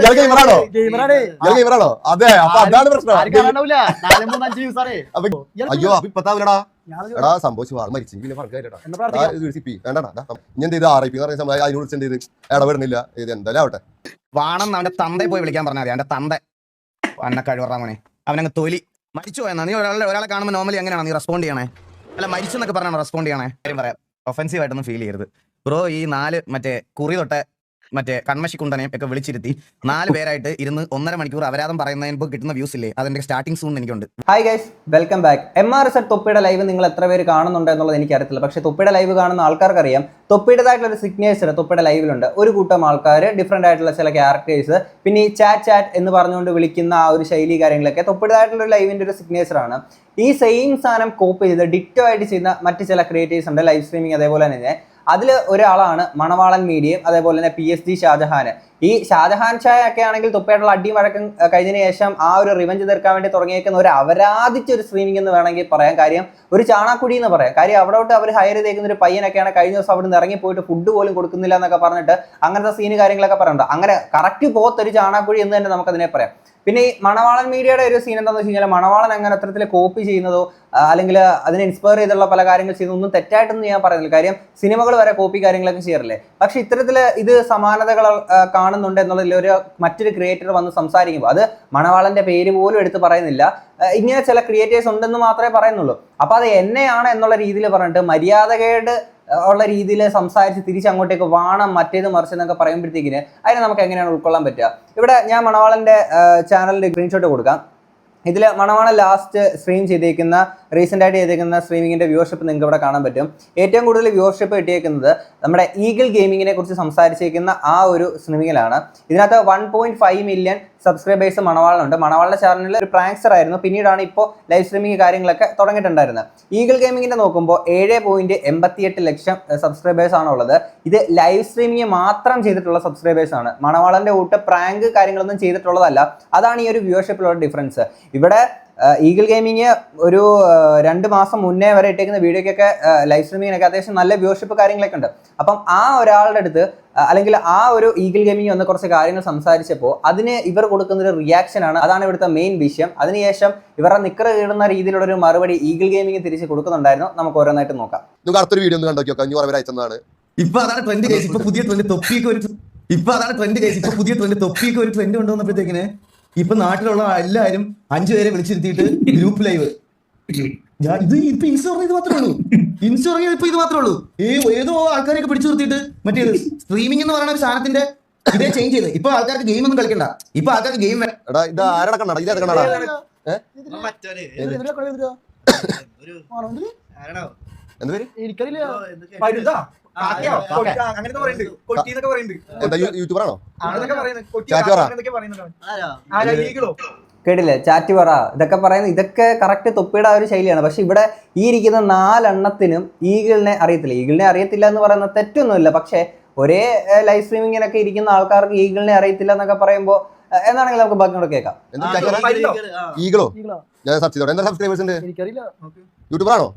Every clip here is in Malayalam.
ഇയാൾ ഗെയിമറാണോ ഗെയിമറാണ് ഇയാൾ ഗെയിമറാണോ അതെ അപ്പൊ അതാണ് പ്രശ്നം. അയ്യോ അപ്പൊ ഇപ്പത്താവില്ലടാ എടാ സംഭവിച്ചു. ആൾ മരിച്ചെങ്കിൽ പിന്നെ പറഞ്ഞിട്ടാ എന്താ പ്രാർത്ഥിക്കാം? വേണ്ടടാ ഇനി എന്ത് ചെയ്ത്? ആർ ഐ പി എന്ന് പറയുന്ന അതിനോട് വിളിച്ച് എന്ത് ചെയ്ത്? ഇടപെടുന്നില്ല ഇത് എന്തായാലും ആവട്ടെ. വാണം അവന്റെ തന്തയെ പോയി വിളിക്കാൻ പറഞ്ഞാൽ മതി. അവന്റെ തന്ത. അന്ന കഴിവറാ മോനെ. അവനങ്ങ് തൊലി. മരിച്ചു പോയെന്നാ. നീ ഒരാളെ ഒരാളെ കാണുമ്പോൾ നോർമലി എങ്ങനെയാണ്? നീ റെസ്പോണ്ട് ചെയ്യണേ. അല്ല മരിച്ചു എന്നൊക്കെ പറഞ്ഞാണ്? റെസ്പോണ്ട് ചെയ്യണേ. കാര്യം പറയാം. ഒഫൻസീവ് ആയിട്ടൊന്നും ഫീൽ ചെയ്യരുത്. ബ്രോ ഈ നാല് മറ്റേ കുറി തൊട്ട മറ്റേ കൺമശി കുണ്ടനെയും ഒക്കെ വിളിച്ചിരുത്തി നാല് പേരായിട്ട് ഇരുന്ന് ഒന്നര മണിക്കൂർ അപരാധം പറയുന്നതിന് കിട്ടുന്ന വ്യൂസ് ഇല്ലേ? അതിന്റെ സ്റ്റാർട്ടിംഗ് സൂൺ എനിക്കുണ്ട്. Hi guys welcome back M R S തൊപ്പിയുടെ live നിങ്ങൾ എത്ര പേര് കാണുന്നുണ്ട് എന്നുള്ളത് എനിക്കറിയത്തില്ല. പക്ഷേ തൊപ്പിയുടെ ലൈവ് കാണുന്ന ആൾക്കാർക്കറിയാം. തൊപ്പിയുടേതായിട്ടുള്ള ഒരു സിഗ്നേച്ചർ തൊപ്പിയുടെ ലൈവിലുണ്ട് ഒരു കൂട്ടം ആൾക്കാർ ഡിഫറെന്റ് ആയിട്ടുള്ള ചില ക്യാരക്ടേഴ്സ് പിന്നെ ഈ ചാറ്റ് ചാറ്റ് എന്ന് പറഞ്ഞുകൊണ്ട് വിളിക്കുന്ന ആ ഒരു ശൈലി കാര്യങ്ങളൊക്കെ തൊപ്പിയുടേതായിട്ടുള്ള ഒരു ലൈവിന്റെ ഒരു സിഗ്നേച്ചറാണ് ഈ സെയിം സാധനം കോപ്പി ചെയ്ത് ഡിറ്റോ ആയിട്ട് ചെയ്യുന്ന മറ്റ് ചില ക്രിയേറ്റേഴ്സ് ഉണ്ട്. ലൈവ് സ്ട്രീമിംഗ് അതേപോലെ തന്നെ. അതിൽ ഒരാളാണ് മണവാളൻ മീഡിയം അതേപോലെ തന്നെ പി എസ് ജി ഷാജഹാൻ ഈ ഷാജഹാൻ ഷായ ഒക്കെ ആണെങ്കിൽ തുപ്പയായിട്ടുള്ള അടിയും വഴക്കം കഴിഞ്ഞതിന് ശേഷം ആ ഒരു റിവഞ്ച് തീർക്കാൻ വേണ്ടി തുടങ്ങിയേക്കുന്ന ഒരു അവരാധിച്ച ഒരു സ്ട്രീമിംഗ് എന്ന് വേണമെങ്കിൽ പറയാം. കാര്യം ഒരു ചാണാക്കുടി എന്ന് പറയാം. കാര്യം അവിടോട്ട് അവർ ഹയർ ചെയ്തേക്കുന്ന ഒരു പയ്യനൊക്കെയാണ് കഴിഞ്ഞ ദിവസം അവിടെ നിന്ന് ഇറങ്ങി പോയിട്ട് ഫുഡ് പോലും കൊടുക്കുന്നില്ല എന്നൊക്കെ പറഞ്ഞിട്ട് അങ്ങനത്തെ സീന് കാര്യങ്ങളൊക്കെ പറയുന്നുണ്ട്. അങ്ങനെ കറക്റ്റ് പോത്തൊരു ചാണാക്കുഴി എന്ന് തന്നെ നമുക്കതിനെ പറയാം. പിന്നെ ഈ മണവാളൻ മീഡിയയുടെ ഒരു സീൻ എന്താണെന്ന് വെച്ച് കഴിഞ്ഞാൽ മണവാളൻ അങ്ങനെ അത്തരത്തിൽ കോപ്പി ചെയ്യുന്നതോ അല്ലെങ്കിൽ അതിനെ ഇൻസ്പയർ ചെയ്തുള്ള പല കാര്യങ്ങൾ ചെയ്യുന്നതൊന്നും തെറ്റായിട്ടൊന്നും ഞാൻ പറയുന്നില്ല. കാര്യം സിനിമകൾ വരെ കോപ്പി കാര്യങ്ങളൊക്കെ ചെയ്യാറില്ലേ? പക്ഷേ ഇത്തരത്തിൽ ഇത് സമാനതകൾ കാണുന്നുണ്ട് എന്നുള്ളതിൽ ഒരു മറ്റൊരു ക്രിയേറ്റർ വന്ന് സംസാരിക്കുമ്പോൾ അത് മണവാളന്റെ പേര് പോലും എടുത്ത് പറയുന്നില്ല. ഇങ്ങനെ ചില ക്രിയേറ്റേഴ്സ് ഉണ്ടെന്ന് മാത്രമേ പറയുന്നുള്ളൂ. അപ്പോൾ അത് എന്നെയാണ് എന്നുള്ള രീതിയിൽ പറഞ്ഞിട്ട് മര്യാദകേട് ഉള്ള രീതിയിൽ സംസാരിച്ച് തിരിച്ചങ്ങോട്ടേക്ക് വാണം മറ്റേത് മറിച്ച് എന്നൊക്കെ പറയുമ്പോഴത്തേക്കിന് അതിനെ നമുക്ക് എങ്ങനെയാണ് ഉൾക്കൊള്ളാൻ പറ്റുക? ഇവിടെ ഞാൻ മണവാളന്റെ ചാനലിൽ സ്ക്രീൻഷോട്ട് കൊടുക്കാം. ഇതിൽ മണവാളൻ ലാസ്റ്റ് സ്ട്രീം ചെയ്തേക്കുന്ന റീസെന്റ് ആയിട്ട് ചെയ്തേക്കുന്ന സ്ട്രീമിങ്ങിന്റെ വ്യൂവർഷിപ്പ് നിങ്ങൾക്ക് ഇവിടെ കാണാൻ പറ്റും. ഏറ്റവും കൂടുതൽ വ്യൂവർഷിപ്പ് കിട്ടിയേക്കുന്നത് നമ്മുടെ ഈഗിൾ ഗെയിമിങ്ങിനെ കുറിച്ച് സംസാരിച്ചേക്കുന്ന ആ ഒരു സ്ട്രീമിങ്ങിലാണ് ഇതിനകത്ത് one point five million subscribers മണവാളുണ്ട് മണവാളുടെ ചാനലിൽ ഒരു പ്രാങ്സർ ആയിരുന്നു. പിന്നീടാണ് ഇപ്പോൾ ലൈവ് സ്ട്രീമിംഗ് കാര്യങ്ങളൊക്കെ തുടങ്ങിയിട്ടുണ്ടായിരുന്നത്. ഈഗിൾ ഗെയിമിങ്ങിന്റെ നോക്കുമ്പോൾ ഏഴ് പോയിന്റ് എൺപത്തിയെട്ട് ലക്ഷം സബ്സ്ക്രൈബേഴ്സ് ആണുള്ളത്. ഇത് ലൈവ് സ്ട്രീമിംഗ് മാത്രം ചെയ്തിട്ടുള്ള സബ്സ്ക്രൈബേഴ്സ് ആണ്. മണവാളന്റെ കൂട്ട് പ്രാങ്ക് കാര്യങ്ങളൊന്നും ചെയ്തിട്ടുള്ളതല്ല. അതാണ് ഈ ഒരു വ്യൂവർഷിപ്പിലുള്ള ഡിഫറൻസ് ഇവിടെ ഈഗിൾ ഗെയിമിങ് ഒരു രണ്ട് മാസം മുന്നേ വരെ ഇട്ടേക്കുന്ന വീഡിയോക്കൊക്കെ ലൈവ് സ്ട്രീമിങ്ങിനൊക്കെ അത്യാവശ്യം നല്ല വ്യൂഷിപ്പ് കാര്യങ്ങളൊക്കെ ഉണ്ട്. അപ്പം ആ ഒരാളുടെ അടുത്ത് അല്ലെങ്കിൽ ആ ഒരു ഈഗിൾ ഗെയിമിങ് വന്ന കുറച്ച് കാര്യങ്ങൾ സംസാരിച്ചപ്പോൾ അതിന് ഇവർ കൊടുക്കുന്ന ഒരു റിയാക്ഷൻ ആണ്. അതാണ് ഇവിടുത്തെ മെയിൻ വിഷയം. അതിനുശേഷം ഇവരുടെ നിക്കറ കീടുന്ന രീതിയിലുള്ള ഒരു മറുപടി ഈഗിൾ ഗെയിമിങ് തിരിച്ച് കൊടുക്കുന്നുണ്ടായിരുന്നു. നമുക്ക് ഓരോന്നായിട്ട് നോക്കാം. നിങ്ങൾ അടുത്തൊരു വീഡിയോ ഒന്ന് അയച്ചതാണ് ഇപ്പൊ അതാണ് ട്രെൻഡ് കേസ് ഇപ്പൊ പുതിയ ട്രെൻഡ് തൊപ്പിയൊക്കെ ഒരു ഇപ്പൊ അതാണ് ട്രെൻഡ് കേസ് ഇപ്പൊ പുതിയ ട്രെൻഡ് തൊപ്പിയൊക്കെ ഒരു ട്രെൻഡ് കൊണ്ടുവന്നപ്പോഴത്തേക്കിന് ഇപ്പൊ നാട്ടിലുള്ള എല്ലാരും അഞ്ചു പേരെ വിളിച്ചിരുത്തിയിട്ട് ഗ്രൂപ്പ് ലൈവ്. ഞാൻ ഇത് ഇപ്പൊ ഇൻസ്റ്റ പറഞ്ഞ ഇത് മാത്രമേ ഉള്ളൂ. ഇൻസ്റ്റ പറഞ്ഞ ഇപ്പൊ ഇത് മാത്രമേ ഉള്ളൂ. ഈ ഏതോ ആൾക്കാരെയൊക്കെ പിടിച്ചു നിർത്തിയിട്ട് മറ്റേ സ്ട്രീമിംഗ് എന്ന് പറയുന്ന ഒരു സാധനത്തിന്റെ ഇതേ ചേഞ്ച് ചെയ്ത്. ഇപ്പൊ ആൾക്കാർക്ക് ഗെയിം ഒന്നും കളിക്കണ്ട. ഇപ്പൊ ആൾക്കാർക്ക് ഗെയിം എടാ ഇത് ആരടെ കണ്ണടാ ഇത് എന്ത്? പേര്? എനിക്കറിയില്ല. യൂട്യൂബറാണോ? കേട്ടില്ലേ? ചാറ്റ് പറ. ഇതൊക്കെ പറയുന്നത് ഇതൊക്കെ കറക്റ്റ് തൊപ്പിയുടെ ആ ഒരു ശൈലിയാണ്. പക്ഷെ ഇവിടെ ഈ ഇരിക്കുന്ന നാലെണ്ണത്തിനും ഈഗിളിനെ അറിയത്തില്ല. ഈഗിളിനെ അറിയത്തില്ല എന്ന് പറയുന്ന തെറ്റൊന്നുമില്ല. പക്ഷേ ഒരേ ലൈവ് സ്ട്രീമിങ്ങിനൊക്കെ ഇരിക്കുന്ന ആൾക്കാർക്ക് ഈഗിളിനെ അറിയത്തില്ല എന്നൊക്കെ പറയുമ്പോ എന്നാണെങ്കിൽ നമുക്ക് ബാക്കി കൂടെ കേൾക്കാം? ഈഗിളോ? ഞാൻ സബ്സ്ക്രൈബേഴ്സ് ഉണ്ട്? എനിക്കറിയില്ല യൂട്യൂബറാണോ?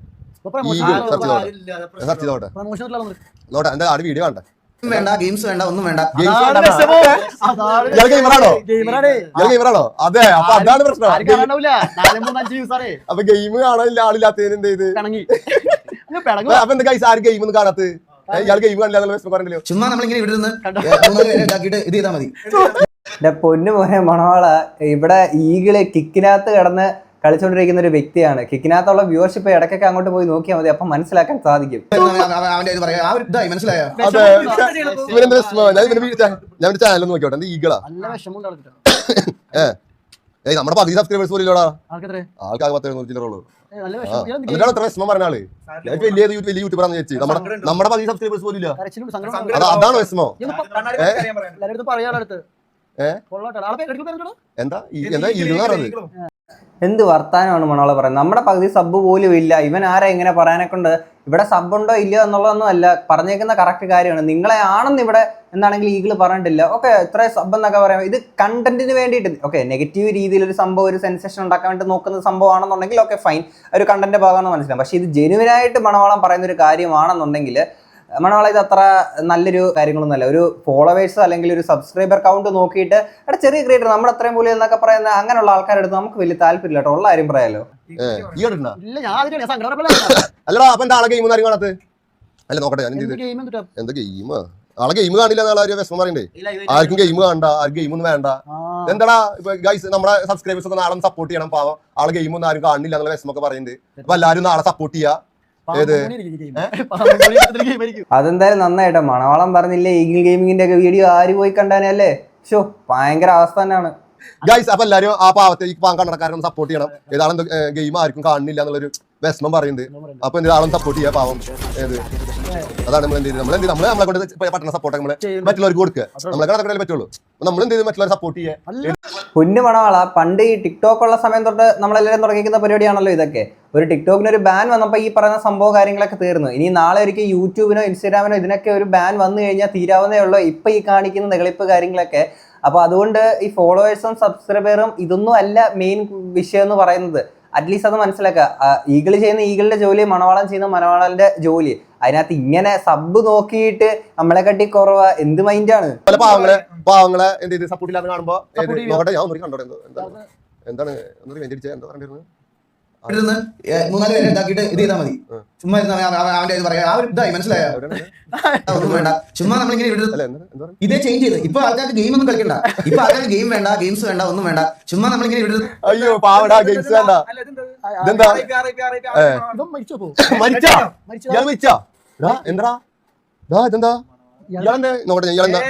നോട്ടെ ആട് വീഡിയോ വേണ്ട വേണ്ട ഗെയിംസ് വേണ്ട ഒന്നും വേണ്ട. അതാണ് അതാണ് ഇയാൾ ഗെയിമറാണോ. ഗെയിമറാണ്. ഇയാൾ ഗെയിമറാണോ അതെ അപ്പൊ അതാണ് പ്രശ്നം. അപ്പൊ ഗെയിം കാണാനില്ല ആളില്ലാത്തതിന് എന്ത് ചെയ്ത്? പിണങ്ങി. ഇത് പിണങ്ങുവാ. അപ്പൊ എന്താ കൈസ് ആരും ഗെയിം ഒന്നും കാണാത്ത ഇയാൾ ഗെയിം കാണില്ല പറഞ്ഞല്ലോ ചുമ്മാ നമ്മളിങ്ങനെ ഇവിടെ നിന്ന് കണ്ടോ? മൂന്നാൽ പേരെ ഇതാക്കിയിട്ട് ഇത് ചെയ്താൽ മതി. എന്റെ പൊന്നു പോയ മണവാള ഇവിടെ ഈഗിൾ കിക്കിനകത്ത് കിടന്ന് കളിച്ചുകൊണ്ടിരിക്കുന്ന ഒരു വ്യക്തിയാണ്. കിക്കിനകത്തുള്ള വ്യൂവർഷിപ്പ് ഇടയ്ക്കൊക്കെ അങ്ങോട്ട് പോയി നോക്കിയാൽ മതി അപ്പം മനസ്സിലാക്കാൻ സാധിക്കും. നമ്മുടെ പകുതി സബ്സ്ക്രൈബേഴ്സ് പോലും ആൾക്കാർ പത്ത് ചില്ലറുള്ളൂ എന്നിട്ടാണ് വിഷമം. പറഞ്ഞ ആൾ. വലിയ വലിയ യൂട്യൂബറാന്ന് നമ്മുടെ നമ്മുടെ പകുതി സബ്സ്ക്രൈബേഴ്സ് പോലും ഇല്ല. കരച്ചിലും സങ്കടവും സങ്കടം. അത് അതാണ് വിഷമോ. ഏഹ്. എന്താ എന്താ? പറയുന്നത് എന്ത് വർത്താനമാണ് മണോളെ പറയുന്നത്? നമ്മുടെ പകുതി സബ് പോലും ഇല്ല. ഇവൻ ആരാ ഇങ്ങനെ പറയാനെ കൊണ്ട്? ഇവിടെ സബ് ഉണ്ടോ ഇല്ലയോ എന്നുള്ളതൊന്നും അല്ല. പറഞ്ഞേക്കുന്ന കറക്റ്റ് കാര്യമാണ്. നിങ്ങളെ ആണെന്ന് ഇവിടെ എന്താണെങ്കിൽ ഈഗിൾ പറഞ്ഞിട്ടില്ല. ഓക്കെ ഇത്ര സബ് എന്നൊക്കെ പറയാം. ഇത് കണ്ടന്റിന് വേണ്ടിയിട്ട്. ഓക്കെ നെഗറ്റീവ് രീതിയിൽ ഒരു സംഭവം ഒരു സെൻസേഷൻ ഉണ്ടാക്കാൻ വേണ്ടി നോക്കുന്ന സംഭവമാണെന്നുണ്ടെങ്കിൽ ഓക്കെ ഫൈൻ ഒരു കണ്ടന്റ് ഭാഗമാണെന്ന് മനസ്സിലാവും. പക്ഷേ ഇത് ജെനുവിനായിട്ട് മണവാളം പറയുന്ന ഒരു കാര്യമാണെന്നുണ്ടെങ്കിൽ മണവാള ഇത് അത്ര നല്ലൊരു കാര്യങ്ങളൊന്നുമല്ല. ഒരു ഫോളോവേഴ്സ് അല്ലെങ്കിൽ ഒരു സബ്സ്ക്രൈബർ കൗണ്ട് നോക്കിയിട്ട് എടാ ചെറിയ ക്രിയേറ്റർ നമ്മുടെ അത്രയും പോലെ എന്നൊക്കെ പറയുന്ന അങ്ങനെയുള്ള ആൾക്കാരെടുത്ത് നമുക്ക് വലിയ താല്പര്യമില്ല കേട്ടോ. ഉള്ള കാര്യം പറയാലോ. അല്ലടാ അപ്പൊ എന്താ ആളെ ഗെയിം കാര്യം കാണാത്ത അല്ല നോക്കട്ടെ ഞാൻ എന്ത് ഗെയിം എന്താ ഗെയിം ആളെ ഗെയിം കാണില്ല എന്നുള്ള വിഷമം പറയണ്ടേ? ആർക്കും ഗെയിം കാണണ്ട ആർക്കും ഗെയിം ഒന്നും വേണ്ട. എന്താടാ ഇപ്പൊ ഗൈസ് നമ്മുടെ സബ്സ്ക്രൈബേഴ്സ് ഒക്കെ നാളെ സപ്പോർട്ട് ചെയ്യണം പാവം. ആളെ ഗെയിം ഒന്നും ആരും കാണില്ല എന്നുള്ള വിഷമൊക്കെ പറയുന്നുണ്ട് അപ്പൊ എല്ലാരും നാളെ സപ്പോർട്ട് ചെയ്യാ. ഏത്? ഗെയിം അതെന്തായാലും നന്നായിട്ടോ. മണവാളം പറഞ്ഞില്ലേ ഈഗിൾ ഗെയിമിങ്ങിന്റെ ഒക്കെ വീഡിയോ ആര് പോയി കണ്ടാനല്ലേ ഷോ ഭയങ്കര അവസ്ഥ തന്നെയാണ്. ഗൈസ് അപ്പൊ എല്ലാരും ആ പാവത്തെ ഈ പാവം കണ്ണടക്കാരൊന്ന് സപ്പോർട്ട് ചെയ്യണം. ഏതാണെന്ത് ഗെയിം ആർക്കും കാണുന്നില്ല എന്നുള്ളൊരു വിഷമം പറയുന്നുണ്ട് അപ്പൊ എന്തെങ്കിലും സപ്പോർട്ട് ചെയ്യാ പാവം? ഏത്? അതാണ് നമ്മൾ എന്ത് ചെയ്ത് നമ്മൾ എന്ത് നമ്മളെ നമ്മളെ കൊണ്ട് പട്ടണ സപ്പോർട്ട് നമ്മൾ മറ്റുള്ളവർക്ക് കൊടുക്കുക. നമ്മളെ കണക്കിടയിൽ പറ്റുള്ളൂ. നമ്മൾ എന്ത് ചെയ്ത് മറ്റുള്ളവരെ സപ്പോർട്ട് ചെയ്യാം? കുഞ്ഞു മണവാള പണ്ട് ഈ ടിക്ടോക്ക് ഉള്ള സമയം തൊട്ട് നമ്മളെല്ലാവരും തുടങ്ങിക്കുന്ന പരിപാടിയാണല്ലോ ഇതൊക്കെ. ഒരു ടിക്ടോക്കിന് ഒരു ബാൻ വന്നപ്പോൾ ഈ പറയുന്ന സംഭവ കാര്യങ്ങളൊക്കെ തീർന്നു. ഇനി നാളെ ഒരിക്കൽ യൂട്യൂബിനോ ഇൻസ്റ്റാഗ്രാമിനോ ഇതിനൊക്കെ ഒരു ബാൻ വന്നു കഴിഞ്ഞാൽ തീരാവുന്നേ ഉള്ളൂ. ഇപ്പം ഈ കാണിക്കുന്ന നെളിപ്പ് കാര്യങ്ങളൊക്കെ. അപ്പോൾ അതുകൊണ്ട് ഈ ഫോളോവേഴ്സും സബ്സ്ക്രൈബറും ഇതൊന്നും അല്ല മെയിൻ വിഷയം എന്ന് പറയുന്നത്. അറ്റ്ലീസ്റ്റ് അത് മനസ്സിലാക്കുക. ഈഗിൾ ചെയ്യുന്ന ഈഗിളിന്റെ ജോലി മണവാളം ചെയ്യുന്ന മണവാളന്റെ ജോലി. അതിനകത്ത് ഇങ്ങനെ സബ് നോക്കിയിട്ട് നമ്മളെ കട്ടി കുറവാ. എന്ത് മൈൻഡാണ് പല പാവങ്ങളെ പാവങ്ങളെ എന്ത് ചെയ്ത്? സപ്പോർട്ട് ഇല്ലാതെ കാണുമ്പോ എന്താണ് എന്താണ് എന്താ പറഞ്ഞിരുന്നത്? ഇരുന്ന് മൂന്നാൽ പേരെ ഇതാക്കിയിട്ട് ഇത് ചെയ്താൽ മതി. ചുമ്മാ ഇരുന്ന് അവന്റെ ഇത് പറയാം. ആ ഒരു ഇതായി മനസ്സിലായോ? ഒന്നും വേണ്ട. ചുമ്മാ നമ്മളിങ്ങനെ ഇവിടെ? ഇതേ ചേഞ്ച് ചെയ്ത്. ഇപ്പൊ ആൾക്കാർക്ക് ഗെയിം ഒന്നും കളിക്കണ്ട. ഇപ്പൊ ആൾക്കാർക്ക് ഗെയിം വേണ്ട ഗെയിംസ് വേണ്ട ഒന്നും വേണ്ട. ചുമ്മാ നമ്മളിങ്ങനെ ഇവിടെ അയ്യോ പാവടാ ഗെയിംസ് വേണ്ട. ഇതെന്താ? മരിച്ചോ മരിച്ചു? മരിച്ചു? മരിച്ചാ? എന്താ? ഇതെന്താ? നോക്കട്ടെ ഇയാളെന്താ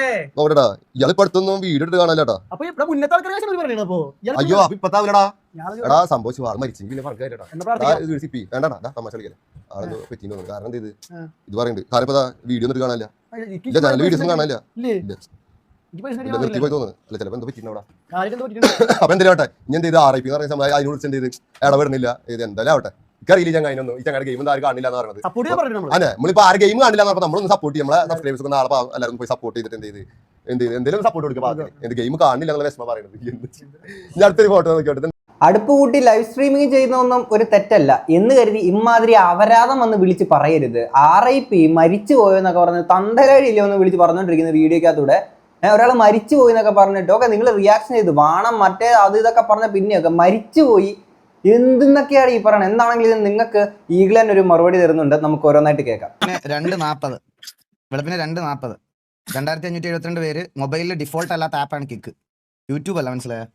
അടുത്തൊന്നും വീഡിയോ എടുത്ത് അപ്പൊ ഇവിടെ മുന്നത്തെ ആൾക്കാരെ പറയണ അപ്പൊ? ഇയാൾ അയ്യോ അപ്പൊ ഇപ്പത്താവില്ലടാ ഞാൻ എടാ സംഭവിച്ചു ആൾ മരിച്ചു. പിന്നെ പറഞ്ഞിട്ടാ എന്നാ പ്രാർത്ഥിക്കാം. വേണ്ടടാ ഡാ തമാശ കളിക്കല്ലേ. ആളെന്തോ പറ്റിന്ന് കാരണം എന്ത് ഇത്? പറയുന്നുണ്ട്. കാരണം ഇപ്പൊ വീഡിയോ ഒന്നും കാണാനില്ല. വീഡിയോസ്. അപ്പൊ ആവട്ടെ. എന്ത് ആർ ഐ പി എന്ന് പറയുന്ന സമയം അതിനോട് ഇടപെടുന്നില്ല. ഇത് എന്തായാലും ആവട്ടെ. എനിക്കറിയില്ല ഞാൻ അതിനൊന്നും ഈ ചങ്ങയുടെ ഗെയിം ആരും കാണില്ല എന്ന് പറയുന്നത് സപ്പോർട്ട് ചെയ്യാൻ പറഞ്ഞു നമ്മൾ? അതെ നമ്മളിപ്പോ ആ ഗെയിം കാണില്ല എന്ന് നമ്മളൊന്ന് സപ്പോർട്ട് ചെയ്യും. നമ്മളെ സബ്സ്ക്രൈബേഴ്സ് നാളെ ആളെ എല്ലാവരും പോയി സപ്പോർട്ട് ചെയ്തിട്ട് എന്ത് ചെയ്ത്? എന്ത് എന്തെങ്കിലും സപ്പോർട്ട് കൊടുക്കുക പാകത്തിന് എന്ത് ഗെയിം കാണില്ല എന്നുള്ള വിഷമം പറയുന്നത്. ഞാൻ അടുത്തൊരു ഫോട്ടോ നോക്കിയോട്ടെ അടുപ്പ് കൂട്ടി ലൈവ് സ്ട്രീമിംഗ് ചെയ്യുന്നൊന്നും ഒരു തെറ്റല്ല. എന്ന് കരുതി ഇമാതിരി അപരാധം വന്ന് വിളിച്ച് പറയരുത്. ആർ ഐ പി മരിച്ചു പോയെന്നൊക്കെ പറഞ്ഞ് തണ്ടരടിയില്ല എന്ന് വിളിച്ച് പറഞ്ഞുകൊണ്ടിരിക്കുന്ന വീഡിയോക്കകത്തൂടെ. ഒരാൾ മരിച്ചു പോയി എന്നൊക്കെ പറഞ്ഞിട്ട് ഓക്കെ നിങ്ങൾ റിയാക്ഷൻ ചെയ്ത് വാണം മറ്റേ അത് ഇതൊക്കെ പറഞ്ഞ പിന്നെയൊക്കെ മരിച്ചു പോയി. എന്തെന്നൊക്കെയാണ് ഈ പറയണത് എന്താണെങ്കിലും നിങ്ങൾക്ക് ഈഗ്ലൻ ഒരു മറുപടി തരുന്നുണ്ട്. നമുക്ക് ഓരോന്നായിട്ട് കേൾക്കാം. രണ്ട് നാൽപ്പത് വെളുപ്പിന് രണ്ട് നാൽപ്പത് രണ്ടായിരത്തി അഞ്ഞൂറ്റി എഴുപത്തിരണ്ട് പേര് മൊബൈലിൽ ഡിഫോൾട്ട് അല്ലാത്ത ആപ്പാണ് കിക്ക്. യൂട്യൂബ് അല്ല മനസ്സിലായോ?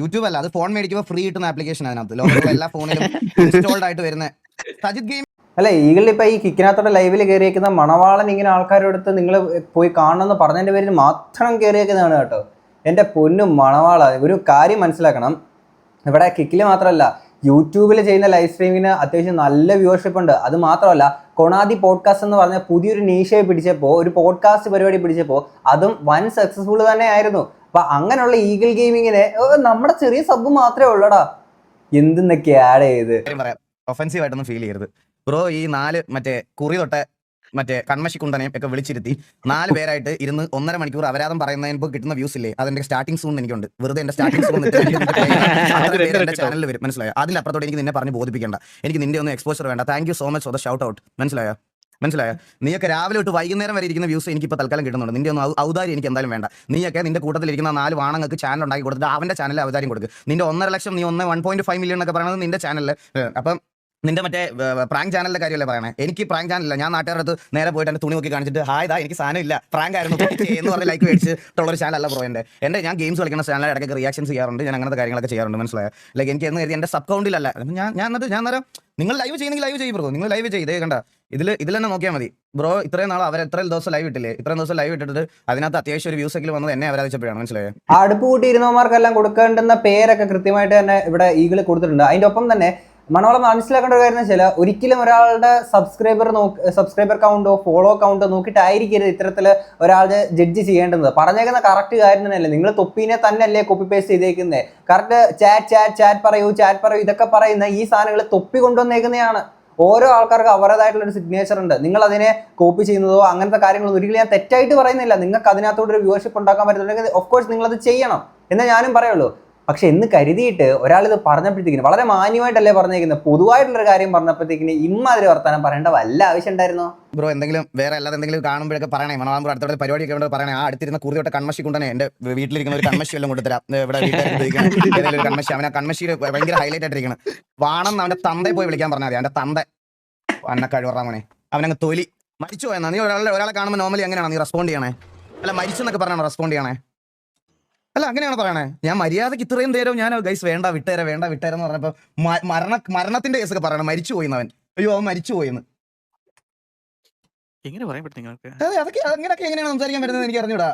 യൂട്യൂബ് അല്ല അത് ഫോൺ മേടിക്കുമ്പോൾ ഫ്രീ കിട്ടുന്ന ആപ്ലിക്കേഷൻ അതിനകത്ത്. ലോകത്തിലെ എല്ലാ ഫോണിലും ഇൻസ്റ്റാൾഡ് ആയിട്ട് വരുന്ന സജിത് ഗെയിം അല്ല ഈഗിൾ ഇപ്പൊ ഈ കിക്കിനകത്തോടെ ലൈവിൽ കയറിയേക്കുന്ന മണവാളൻ ഇങ്ങനെ ആൾക്കാരോട് അടുത്ത് നിങ്ങൾ പോയി കാണണമെന്ന് പറഞ്ഞതിന്റെ പേരിൽ മാത്രം കയറിയേക്കുന്നതാണ് കേട്ടോ. എന്റെ പൊന്നും മണവാള ഒരു കാര്യം മനസ്സിലാക്കണം. ഇവിടെ കിക്കിൽ മാത്രമല്ല യൂട്യൂബിൽ ചെയ്യുന്ന ലൈവ് സ്ട്രീമിന് അത്യാവശ്യം നല്ല വ്യൂവർഷിപ്പ് ഉണ്ട്. അത് മാത്രമല്ല കൊണാദി പോഡ്കാസ്റ്റ് എന്ന് പറഞ്ഞ പുതിയൊരു നീഷയെ പിടിച്ചപ്പോൾ ഒരു പോഡ്കാസ്റ്റ് പരിപാടി പിടിച്ചപ്പോൾ അതും വൻ സക്സസ്ഫുൾ തന്നെ ആയിരുന്നു അപ്പൊ അങ്ങനെയുള്ള ഈഗിൾ ഗെയിമിങ്ങിന് നമ്മുടെ ചെറിയ സബ് മാത്രമേ ഉള്ളടാ. എന്തെന്നൊക്കെ ആഡ് ചെയ്ത്. ഒഫൻസീവ് ആയിട്ടൊന്നും ഫീൽ ചെയ്യരുത്. ബ്രോ ഈ നാല് മറ്റേ കുറി തൊട്ട മറ്റേ കൺമശി കുണ്ടനെയും ഒക്കെ വിളിച്ചിരുത്തി. നാല് പേരായിട്ട് ഇരുന്ന് ഒന്നര മണിക്കൂർ അപരാധം പറയുന്നതിന് കിട്ടുന്ന വ്യൂസ് ഇല്ലേ? അതിന്റെ സ്റ്റാർട്ടിംഗ് സൂൺ എനിക്കുണ്ട്. വെറുതെ എന്റെ സ്റ്റാർട്ടിംഗ് സൂൺ എന്റെ ചാനലിൽ വരും. മനസ്സിലായോ? അതിലപ്പുറത്തോടെ എനിക്ക് നിന്നെ പറഞ്ഞ് ബോധിപ്പിക്കേണ്ട. എനിക്ക് നിന്റെ ഒന്നും എക്സ്പോഷർ വേണ്ട. Thank you so much for the shout out മനസ്സിലായോ? മനസ്സിലായോ? നീയൊക്കെ രാവിലെ തൊട്ട് വൈകുന്നേരം വരെ ഇരിക്കുന്ന വ്യൂസ് എനിക്ക് ഇപ്പോൾ തൽക്കാലം കിട്ടുന്നുണ്ട്. നിന്റെ ഒന്നും ഔദാര്യം എനിക്ക് എന്തായാലും വേണ്ട. നീയൊക്കെ നിന്റെ കൂട്ടത്തിലിരിക്കുന്ന നാല് വാണങ്ങൾക്ക് ചാനൽ ഉണ്ടാക്കി കൊടുത്തിട്ട് അവന്റെ ചാനലിൽ അവതാരം കൊടുക്കുക നിന്റെ ഒന്നര ലക്ഷം നീ ഒന്ന് വൺ പോയിന്റ് ഫൈവ് മില്യൺ എന്നൊക്കെ പറയുന്നത് നിന്റെ ചാനലിൽ അപ്പം നിന്റെ മറ്റേ പ്രാങ്ക് ചാനലിന്റെ കാര്യമല്ലേ പറയണേ? എനിക്ക് പ്രാങ്ക് ചാനലില്ല. ഞാൻ നാട്ടുകാരുടെ അടുത്ത് നേരെ പോയിട്ട് എന്റെ തുണി നോക്കി കാണിച്ചിട്ട് ഹായ് ഇതാ എനിക്ക് സാധനം ഇല്ല. പ്രാങ്ക് ആയിരുന്നു. എന്ന് പറഞ്ഞ ലൈക്ക് മേടിച്ചിട്ടുള്ള ഒരു ചാനലല്ല ബ്രോ എന്റെ എന്റെ ഞാൻ ഗെയിംസ് കളിക്കുന്ന ചാനൽ ഇടയ്ക്ക് റിയാക്ഷൻസ് ചെയ്യാറുണ്ട്. ഞാൻ അങ്ങനത്തെ കാര്യങ്ങളൊക്കെ ചെയ്യാറുണ്ട്. മനസ്സിലായോ? ലൈക്ക് എനിക്ക് എന്ന് കരുതി എന്റെ സബ് കൗണ്ടിലല്ല ഞാൻ ഞാൻ എന്നിട്ട് ഞാൻ നേരം നിങ്ങൾ ലൈവ് ചെയ്യുന്നെങ്കിൽ ലൈവ് ചെയ്യും ബ്രോ നിങ്ങൾ ലൈവ് ചെയ്തേ കണ്ട. ഇതിൽ ഇതിൽ തന്നെ നോക്കിയാൽ മതി. ബ്രോ ഇത്രയും നാൾ അവർ എത്ര ദിവസം ലൈവ് ഇട്ടില്ലേ? ഇത്രയും ദിവസം ലൈവ് ഇട്ടിട്ട് അതിനകത്ത് അത്യാവശ്യം ഒരു വ്യൂസ് എങ്കിലും വന്നത് എന്നെ അവരാധിച്ചപ്പോഴാണ് മനസ്സിലായത് അടുപ്പ് കൂട്ടി ഇരുന്നവന്മാർക്കെല്ലാം കൊടുക്കേണ്ടുന്ന പേരൊക്കെ കൃത്യമായിട്ട് തന്നെ ഇവിടെ ഈഗിൾ കൊടുത്തിട്ടുണ്ട്. അതിന്റെ ഒപ്പം തന്നെ മണവളം മനസ്സിലാക്കേണ്ട ഒരു കാര്യം വെച്ചാൽ ഒരിക്കലും ഒരാളുടെ സബ്സ്ക്രൈബർ നോക്ക് സബ്സ്ക്രൈബർ കൗണ്ടോ ഫോളോ കൗണ്ടോ നോക്കിയിട്ടായിരിക്കരുത് ഇത്തരത്തിൽ ഒരാളെ ജഡ്ജ് ചെയ്യേണ്ടത്. പറഞ്ഞേക്കുന്ന കറക്റ്റ് കാര്യം തന്നെയല്ലേ? നിങ്ങൾ തൊപ്പീനെ തന്നെയല്ലേ കോപ്പി പേസ്റ്റ് ചെയ്തേക്കുന്നത് കറക്റ്റ് ചാറ്റ് ചാറ്റ് ചാറ്റ് പറയൂ ചാറ്റ് പറയൂ ഇതൊക്കെ പറയുന്ന ഈ സാധനങ്ങൾ തൊപ്പി കൊണ്ടുവന്നേക്കുന്നതാണ്. ഓരോ ആൾക്കാർക്ക് അവരുടേതായിട്ടുള്ള ഒരു സിഗ്നേച്ചർ ഉണ്ട്. നിങ്ങൾ അതിനെ കോപ്പി ചെയ്യുന്നതോ അങ്ങനത്തെ കാര്യങ്ങളൊന്നും ഒരിക്കലും ഞാൻ തെറ്റായിട്ട് പറയുന്നില്ല. നിങ്ങൾക്ക് അതിനകത്തോട് ഒരു വ്യൂവർഷിപ്പ് ഉണ്ടാക്കാൻ പറ്റുന്നുണ്ടെങ്കിൽ ഓഫ് കോഴ്സ് നിങ്ങൾ അത് ചെയ്യണം. എന്നേ ഞാനും പറയുള്ളൂ. പക്ഷെ എന്ന് കരുതിയിട്ട് ഇത് പറഞ്ഞപ്പോഴത്തേക്കിന് വളരെ മാന്യമായിട്ടല്ലേ പറഞ്ഞേക്കുന്നത്? പൊതുവായിട്ടുള്ളൊരു കാര്യം പറഞ്ഞപ്പോഴത്തേക്കിന് ഇമ്മാതിരി വർത്താനം പറയേണ്ട വല്ല ആവശ്യം ഉണ്ടായിരുന്നോ? ബ്രോ എന്തെങ്കിലും വേറെ അല്ലാതെ എന്തെങ്കിലും കാണുമ്പോഴൊക്കെ പറയണേ. മണവാമ്പൂർ അടുത്ത പരിപാടിയൊക്കെ ഉണ്ടെങ്കിൽ പറയണേ? ആ അടുത്തിരുന്ന കുറിയോട്ട് കൺമശി കൊണ്ടുതന്നെ എന്റെ വീട്ടിലിരിക്കുന്ന ഒരു കൺമശി എല്ലാം കൊണ്ടുതരാം ഇവിടെ ഒരു കൺമശി അവനെ കൺമശി ഭയങ്കര ഹൈലൈറ്റ് ആയിട്ടിരിക്കണം വാണം അവന്റെ തന്തയെ പോയി വിളിക്കാൻ പറഞ്ഞാൽ മതി. അവന്റെ തന്ത. അന്ന കഴിവറ മോനെ. അവനങ്ങ് തൊലി. മരിച്ചു പോയെന്നാ. നീ ഒരാളെ ഒരാളെ കാണുമ്പോൾ നോർമലി എങ്ങനെയാണ് നീ റെസ്പോണ്ട് ചെയ്യണേ? അല്ല മരിച്ചെന്നൊക്കെ പറഞ്ഞാണോ റെസ്പോണ്ട് ചെയ്യണേ? അല്ല അങ്ങനെയാണ് പറയണേ? ഞാൻ മര്യാദയ്ക്ക് ഇത്രയും നേരം ഞാൻ ഗൈസ് വേണ്ട വിട്ടേരെ വേണ്ട വിട്ടേരെ എന്ന് പറഞ്ഞപ്പോ മരണ മരണത്തിന്റെ കേസൊക്കെ പറയണം മരിച്ചു പോയിന്ന് അവൻ അയ്യോ അവൻ മരിച്ചു പോയിന്ന് എങ്ങനെ പറയാൻ പറ്റും നിങ്ങൾക്ക് അതെ അതൊക്കെ അങ്ങനെയൊക്കെ എങ്ങനെയാണ് സംസാരിക്കാൻ പറ്റുന്നത് എനിക്ക് അറിഞ്ഞൂടാ.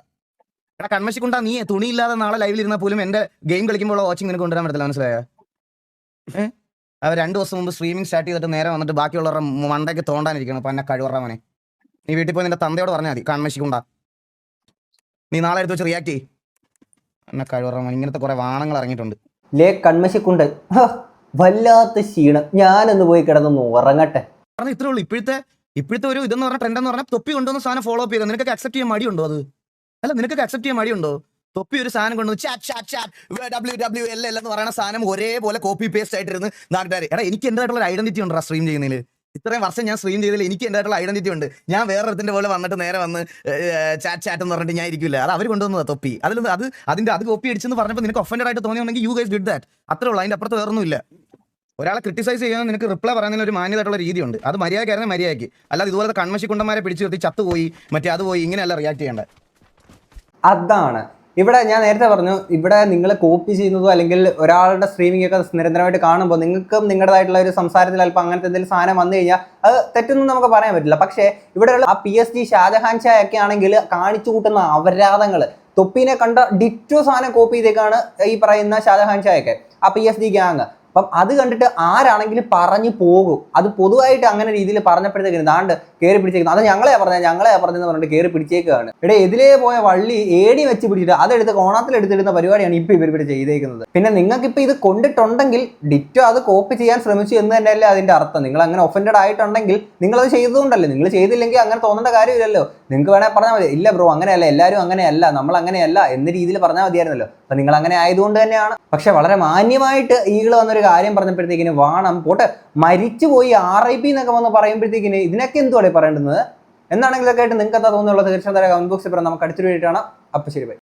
എടാ കൺമശിക്കുണ്ടാ നീ തുണിയില്ലാതെ നാളെ ലൈവിൽ ഇരുന്നാൽ പോലും എന്റെ ഗെയിം കളിക്കുമ്പോൾ വാച്ചിങ് നിനക്ക് കൊണ്ടുവരാൻ പറ്റില്ല മനസ്സിലായോ? അവർ രണ്ടു ദിവസം മുമ്പ് സ്ട്രീമിംഗ് സ്റ്റാർട്ട് ചെയ്തിട്ട് നേരെ വന്നിട്ട് ബാക്കിയുള്ളവരുടെ മണ്ടയ്ക്ക് തോണ്ടാനിരിക്കണം അപ്പൊ എന്നെ കഴിവറ മോനെ. നീ വീട്ടിൽ പോയി നിന്റെ തന്തയോട് പറഞ്ഞാൽ മതി കൺമശിക്കുണ്ടാ. നീ നാളെ എടുത്ത് വെച്ച് റിയാക്ട് ചെയ്യ്. എന്നെ കഴിവറ ഇങ്ങനത്തെ കുറെ വാണങ്ങൾ ഇറങ്ങിയിട്ടുണ്ട്. ലേ കൺമശിക്കുണ്ട്. വല്ലാത്ത ക്ഷീണം. ഞാനൊന്ന് പോയി കിടന്നൊന്ന് ഉറങ്ങട്ടെ. കാരണം ഇത്രേ ഉള്ളൂ. ഇപ്പോഴത്തെ ഇപ്പോഴത്തെ ഒരു ഇതെന്ന് പറഞ്ഞ ട്രെൻഡ് എന്ന് പറഞ്ഞാൽ തൊപ്പി കൊണ്ടുവന്ന സാധനം ഫോളോ അപ്പ് ചെയ്തത് നിനക്കൊക്കെ അക്സെപ്റ്റ് ചെയ്യാൻ മടിയുണ്ടോ അത്? അല്ല നിനക്കൊക്കെ അക്സെപ്റ്റ് ചെയ്യാൻ മടിയുണ്ടോ? തൊപ്പി ഒരു സാധനം കൊണ്ടുവന്ന് chat chat chat W W L L എന്ന് പറയുന്ന സാധനം ഒരേപോലെ കോപ്പി പേസ്റ്റ് ആയിട്ടിരുന്ന് നാട്ടുകാർ എടാ എനിക്ക് എന്തായിട്ടുള്ള ഒരു ഐഡന്റിറ്റി ഉണ്ടോ സ്ട്രീം ചെയ്യുന്നതിൽ ഇത്രയും വർഷം ഞാൻ സ്ട്രീം ചെയ്തതിൽ എനിക്ക് എന്റെതായിട്ടുള്ള ഐഡന്റിറ്റി ഉണ്ട്. ഞാൻ വേറൊരുത്തിന്റെ പോലെ വന്നിട്ട് നേരെ വന്ന് ചാറ്റ് ചാറ്റ് എന്ന് പറഞ്ഞിട്ട് ഞാൻ ഇരിക്കില്ല അത് അവർ കൊണ്ടുവന്നത് തൊപ്പി. അതിൽ അത് അതിന്റെ അത് കോപ്പി അടിച്ചെന്ന് പറഞ്ഞപ്പോൾ നിനക്ക് ഒഫൻഡഡ് ആയിട്ട് തോന്നിയുണ്ടെങ്കിൽ യു ഗൈസ് ഡിഡ് ദാറ്റ് അത്രേ ഉള്ളൂ. അതിന്റെ അപ്പുറത്ത് വേറൊന്നുമില്ല ഒരാളെ ക്രിട്ടിസൈസ് ചെയ്യാൻ നിനക്ക് റിപ്ലൈ പറയുന്നതിന് ഒരു മാന്യതായിട്ടുള്ള രീതിയുണ്ട്. അത് മര്യാദക്കായിരുന്നു മര്യാദയ്ക്ക്. അല്ലാതെ ഇതുപോലത്തെ കൺമശി കുണ്ടന്മാരെ പിടിച്ചു നിർത്തി ചത്തുപോയി മറ്റേ അത് പോയി ഇങ്ങനെയല്ല റിയാക്ട് ചെയ്യേണ്ടത് അതാണ്. ഇവിടെ ഞാൻ നേരത്തെ പറഞ്ഞു ഇവിടെ നിങ്ങൾ കോപ്പി ചെയ്യുന്നതോ അല്ലെങ്കിൽ ഒരാളുടെ സ്ട്രീമിംഗ് ഒക്കെ നിരന്തരമായിട്ട് കാണുമ്പോൾ നിങ്ങൾക്കും നിങ്ങളുടേതായിട്ടുള്ള ഒരു സംസാരത്തിൽ അല്പം അങ്ങനത്തെ എന്തെങ്കിലും സാധനം വന്നു കഴിഞ്ഞാൽ അത് തെറ്റൊന്നും നമുക്ക് പറയാൻ പറ്റില്ല. പക്ഷേ ഇവിടെയുള്ള ആ പി എസ് ജി ഷാജഹാൻ ഒക്കെ ആണെങ്കിൽ കാണിച്ചു കൂട്ടുന്ന അപരാധങ്ങൾ തൊപ്പീനെ കണ്ട ഡിറ്റോ സാധനം കോപ്പി ചെയ്തേക്കാണ് ഈ പറയുന്ന ഷാജഹാൻ ഷായൊക്കെ. ആ പി എസ് ജി ഗ്യാങ് അപ്പം അത് കണ്ടിട്ട് ആരാണെങ്കിലും പറഞ്ഞു പോകും. അത് പൊതുവായിട്ട് അങ്ങനെ രീതിയിൽ പറഞ്ഞപ്പോഴത്തേക്കും ദാണ്ട് കയറി പിടിച്ചേക്കുന്നു. അത് ഞങ്ങളെ പറഞ്ഞത് ഞങ്ങളെ പറഞ്ഞെന്ന് പറഞ്ഞിട്ട് കയറി പിടിച്ചേക്കുകയാണ് ഇവിടെ എതിലേ പോയ വള്ളി ഏടി വെച്ച് പിടിച്ചിട്ട് അതെടുത്ത് കോണത്തിൽ എടുത്തിടുന്ന പരിപാടിയാണ് ഇപ്പോൾ ഇവിടെ ചെയ്തേക്കുന്നത്. പിന്നെ നിങ്ങൾക്കിപ്പോൾ ഇത് കൊണ്ടിട്ടുണ്ടെങ്കിൽ ഡിറ്റോ അത് കോപ്പി ചെയ്യാൻ ശ്രമിച്ചു എന്ന് തന്നെയല്ലേ അതിന്റെ അർത്ഥം. നിങ്ങൾ അങ്ങനെ ഒഫൻഡഡ് ആയിട്ടുണ്ടെങ്കിൽ നിങ്ങളത് ചെയ്തതുകൊണ്ടല്ലേ. നിങ്ങൾ ചെയ്തില്ലെങ്കിൽ അങ്ങനെ തോന്നേണ്ട കാര്യമില്ലല്ലോ. നിങ്ങൾക്ക് വേണേൽ പറഞ്ഞാൽ മതി. ഇല്ല ബ്രോ അങ്ങനെയല്ല എല്ലാവരും അങ്ങനെയല്ല നമ്മൾ അങ്ങനെയല്ല എന്ന രീതിയിൽ പറഞ്ഞാൽ മതിയായിരുന്നല്ലോ. അപ്പം നിങ്ങൾ അങ്ങനെ ആയതുകൊണ്ട് തന്നെയാണ്. പക്ഷെ വളരെ മാന്യമായിട്ട് ഈകൾ വന്നൊരു കാര്യം പറഞ്ഞപ്പോഴത്തേക്കിന് വാണം പോട്ടെ മരിച്ചുപോയി ആർ ഐ പി എന്നൊക്കെ വന്ന് പറയുമ്പോഴത്തേക്കിന് ഇതിനൊക്കെ എന്തുവാണ് പറയേണ്ടത് എന്നാണെങ്കിലൊക്കെ ആയിട്ട് നിങ്ങൾക്ക് എന്താ തോന്നുന്നുള്ളത്? തീർച്ചയായും കമന്റ് ബോക്സിൽ പറയാം. നമുക്ക് അടുത്തൊരു വേണ്ടിയിട്ടാണ് അപ്പം ശരി ബൈ